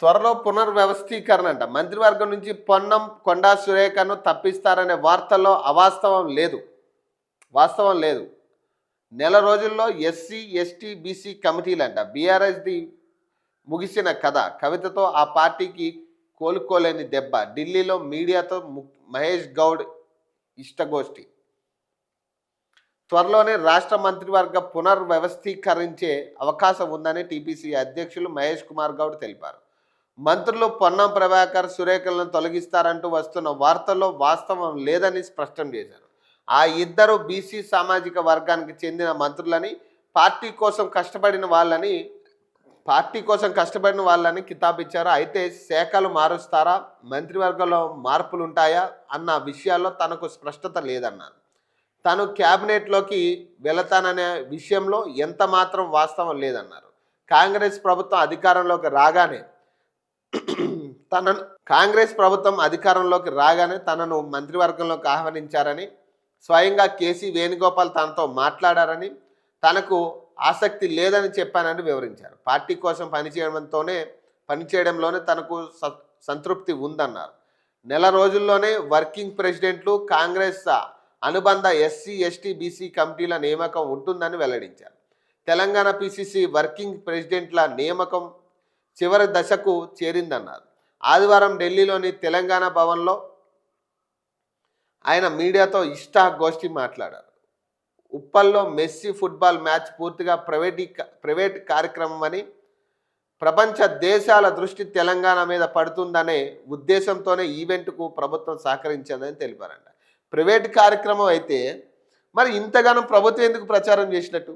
త్వరలో పునర్వ్యవస్థీకరణ అంట మంత్రివర్గం నుంచి పొన్నం కొండా సురేఖను తప్పిస్తారనే వార్తల్లో అవాస్తవం లేదు. వాస్తవం లేదు. నెల రోజుల్లో ఎస్సీ ఎస్టీ బీసీ కమిటీలంట. బీఆర్ఎస్ది ముగిసిన కథ. కవితతో ఆ పార్టీకి కోలుకోలేని దెబ్బ. ఢిల్లీలో మీడియాతో మహేష్ గౌడ్ ఇష్టగోష్ఠి. త్వరలోనే రాష్ట్ర మంత్రివర్గ పునర్వ్యవస్థీకరించే అవకాశం ఉందని టీపీసీ అధ్యక్షులు మహేష్ కుమార్ గౌడ్ తెలిపారు. మంత్రులు పొన్నం ప్రభాకర్ సురేఖలను తొలగిస్తారంటూ వస్తున్న వార్తల్లో వాస్తవం లేదని స్పష్టం చేశారు. ఆ ఇద్దరు బీసీ సామాజిక వర్గానికి చెందిన మంత్రులని పార్టీ కోసం కష్టపడిన వాళ్ళని పార్టీ కోసం కష్టపడిన వాళ్ళని కితాబిచ్చారు అయితే శాఖలు మారుస్తారా? మంత్రివర్గంలో మార్పులు ఉంటాయా అన్న విషయాల్లో తనకు స్పష్టత లేదన్నారు. తాను క్యాబినెట్లోకి వెళతాననే విషయంలో ఎంత మాత్రం వాస్తవం లేదన్నారు. కాంగ్రెస్ ప్రభుత్వం అధికారంలోకి రాగానే తనను కాంగ్రెస్ ప్రభుత్వం అధికారంలోకి రాగానే తనను మంత్రివర్గంలోకి ఆహ్వానించారని స్వయంగా కేసీ వేణుగోపాల్ తనతో మాట్లాడారని తనకు ఆసక్తి లేదని చెప్పానని వివరించారు. పార్టీ కోసం పనిచేయడంతోనే పనిచేయడంలోనే తనకు సంతృప్తి ఉందన్నారు. నెల రోజుల్లోనే వర్కింగ్ ప్రెసిడెంట్లు కాంగ్రెస్ అనుబంధ ఎస్సీ ఎస్టీ బీసీ కమిటీల నియామకం ఉంటుందని వెల్లడించారు. తెలంగాణ పిసిసి వర్కింగ్ ప్రెసిడెంట్ల నియామకం చివరి దశకు చేరిందన్నారు. ఆదివారం ఢిల్లీలోని తెలంగాణ భవన్లో ఆయన మీడియాతో ఇష్టా గోష్ఠి మాట్లాడారు. ఉప్పల్లో మెస్సీ ఫుట్బాల్ మ్యాచ్ పూర్తిగా ప్రైవేటీ ప్రైవేట్ కార్యక్రమం అని ప్రపంచ దేశాల దృష్టి తెలంగాణ మీద పడుతుందనే ఉద్దేశంతోనే ఈవెంట్కు ప్రభుత్వం సహకరించిందని తెలిపారంట. ప్రైవేట్ కార్యక్రమం అయితే మరి ఇంతగానం ప్రభుత్వం ఎందుకు ప్రచారం చేసినట్టు?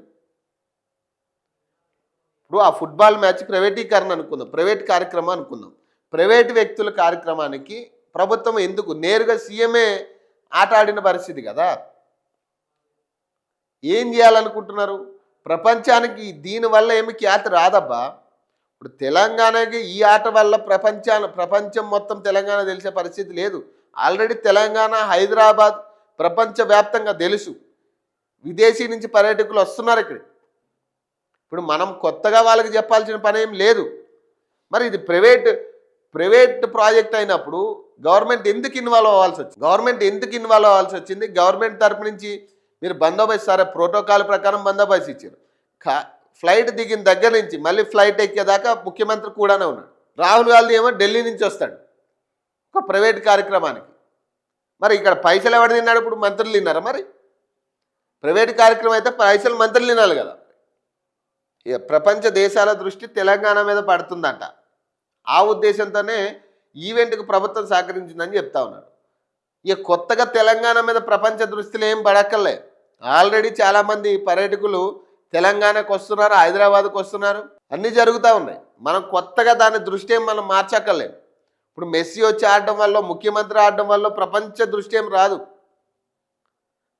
ఇప్పుడు ఆ ఫుట్బాల్ మ్యాచ్ ప్రైవేటీకరణ అనుకుందాం ప్రైవేట్ కార్యక్రమం అనుకుందాం. ప్రైవేట్ వ్యక్తుల కార్యక్రమానికి ప్రభుత్వం ఎందుకు? నేరుగా సీఎంఏ ఆట ఆడిన పరిస్థితి కదా. ఏం చేయాలనుకుంటున్నారు? ప్రపంచానికి దీనివల్ల ఏమి ఖ్యాతి రాదబ్బా. ఇప్పుడు తెలంగాణకి ఈ ఆట వల్ల ప్రపంచాన ప్రపంచం మొత్తం తెలంగాణ తెలిసే పరిస్థితి లేదు. ఆల్రెడీ తెలంగాణ హైదరాబాద్ ప్రపంచవ్యాప్తంగా తెలుసు. విదేశీ నుంచి పర్యాటకులు వస్తున్నారు ఇక్కడ. ఇప్పుడు మనం కొత్తగా వాళ్ళకి చెప్పాల్సిన పని ఏం లేదు. మరి ఇది ప్రైవేట్ ప్రైవేట్ ప్రాజెక్ట్ అయినప్పుడు గవర్నమెంట్ ఎందుకు ఇన్వాల్వ్ అవ్వాల్సి వచ్చింది? గవర్నమెంట్ ఎందుకు ఇన్వాల్వ్ అవ్వాల్సి వచ్చింది? గవర్నమెంట్ తరపు నుంచి మీరు బందోబస్తు సరే ప్రోటోకాల్ ప్రకారం బందోబస్తు ఇచ్చారు. కా ఫ్లైట్ దిగిన దగ్గర నుంచి మళ్ళీ ఫ్లైట్ ఎక్కేదాకా ముఖ్యమంత్రి కూడానే ఉన్నాడు. రాహుల్ గాంధీ ఏమో ఢిల్లీ నుంచి వస్తాడు ఒక ప్రైవేట్ కార్యక్రమానికి. మరి ఇక్కడ పైసలు ఎవడు తిన్నాడు? ఇప్పుడు మంత్రులు తిన్నారా మరి? ప్రైవేట్ కార్యక్రమం అయితే పైసలు మంత్రులు తినాలి కదా. ప్రపంచ దేశాల దృష్టి తెలంగాణ మీద పడుతుందంట. ఆ ఉద్దేశంతోనే ఈవెంట్కి ప్రభుత్వం సహకరించిందని చెప్తా ఉన్నాడు. ఇక కొత్తగా తెలంగాణ మీద ప్రపంచ దృష్టిలో ఏం పడక్కర్లే. ఆల్రెడీ చాలామంది పర్యాటకులు తెలంగాణకు వస్తున్నారు హైదరాబాద్కు వస్తున్నారు. అన్నీ జరుగుతూ ఉన్నాయి. మనం కొత్తగా దాని దృష్టి ఏం మనం మార్చక్కర్లేం ఇప్పుడు మెస్సీ వచ్చి ఆడడం వల్ల ముఖ్యమంత్రి ఆడడం వల్ల ప్రపంచ దృష్టి ఏం రాదు.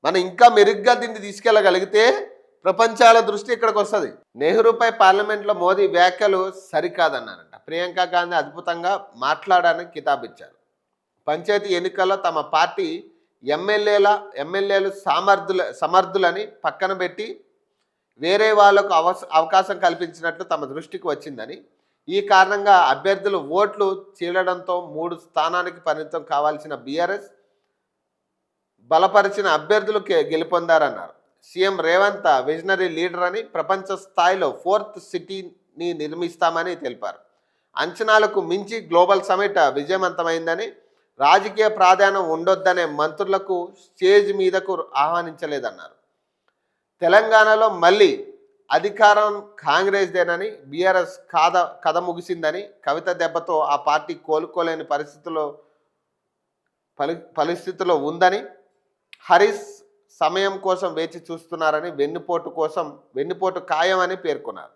మనం ఇంకా మెరుగ్గా దీన్ని తీసుకెళ్ళగలిగితే ప్రపంచాల దృష్టి ఇక్కడికి వస్తుంది నెహ్రూపై పార్లమెంట్లో మోదీ వ్యాఖ్యలు సరికాదన్నారంట. ప్రియాంక గాంధీ అద్భుతంగా మాట్లాడడానికి కితాబిచ్చారు. పంచాయతీ ఎన్నికల్లో తమ పార్టీ ఎమ్మెల్యేల ఎమ్మెల్యేలు సామర్థుల సమర్థులని పక్కన పెట్టి వేరే వాళ్ళకు అవ అవకాశం కల్పించినట్లు తమ దృష్టికి వచ్చిందని ఈ కారణంగా అభ్యర్థులు ఓట్లు చీలడంతో మూడు స్థానానికి పరిమితం కావాల్సిన బీఆర్ఎస్ బలపరిచిన అభ్యర్థులు గెలుపొందారన్నారు. సీఎం రేవంత్ విజనరీ లీడర్ అని ప్రపంచ స్థాయిలో ఫోర్త్ సిటీని నిర్మిస్తామని తెలిపారు. అంచనాలకు మించి గ్లోబల్ సమిట్ విజయవంతమైందని రాజకీయ ప్రాధాన్యం ఉండొద్దనే మంత్రులకు స్టేజ్ మీదకు ఆహ్వానించలేదన్నారు. తెలంగాణలో మళ్ళీ అధికారం కాంగ్రెస్దేనని బీఆర్ఎస్ కాద కథ ముగిసిందని కవిత దెబ్బతో ఆ పార్టీ కోలుకోలేని పరిస్థితుల్లో పలి పరిస్థితిలో ఉందని హరీష్ సమయం కోసం వేచి చూస్తున్నారని వెన్నుపోటు కోసం వెన్నుపోటు ఖాయమని పేర్కొన్నారు.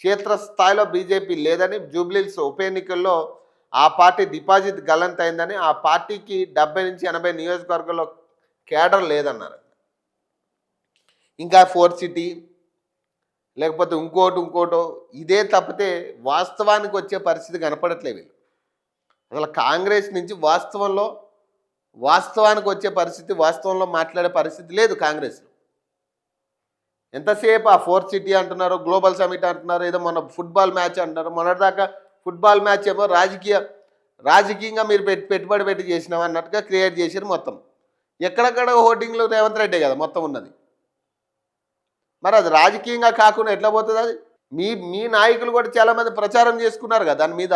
క్షేత్రస్థాయిలో బీజేపీ లేదని జూబ్లీల్స్ ఉప ఎన్నికల్లో ఆ పార్టీ డిపాజిట్ గల్లంతైందని ఆ పార్టీకి డెబ్బై నుంచి ఎనభై నియోజకవర్గంలో కేడర్ లేదన్నారు. ఇంకా ఫోర్ సిటీ లేకపోతే ఇంకోటి ఇంకోటో ఇదే తప్పితే వాస్తవానికి వచ్చే పరిస్థితి కనపడట్లేదు వీళ్ళు. అసలు కాంగ్రెస్ నుంచి వాస్తవంలో వాస్తవానికి వచ్చే పరిస్థితి వాస్తవంలో మాట్లాడే పరిస్థితి లేదు కాంగ్రెస్లో. ఎంతసేపు ఆ ఫోర్త్ సిటీ అంటున్నారు గ్లోబల్ సమిట్ అంటున్నారు ఏదో మన ఫుట్బాల్ మ్యాచ్ అంటున్నారు. మొన్నటిదాకా ఫుట్బాల్ మ్యాచ్ ఏమో రాజకీయ రాజకీయంగా మీరు పెట్టి పెట్టుబడి పెట్టి చేసినాం అన్నట్టుగా క్రియేట్ చేశారు మొత్తం. ఎక్కడెక్కడ హోర్డింగ్లు రేవంత్ రెడ్డి కదా మొత్తం ఉన్నది. మరి అది రాజకీయంగా కాకుండా ఎట్లా పోతుంది అది? మీ మీ నాయకులు కూడా చాలామంది ప్రచారం చేసుకున్నారు కదా దాని మీద.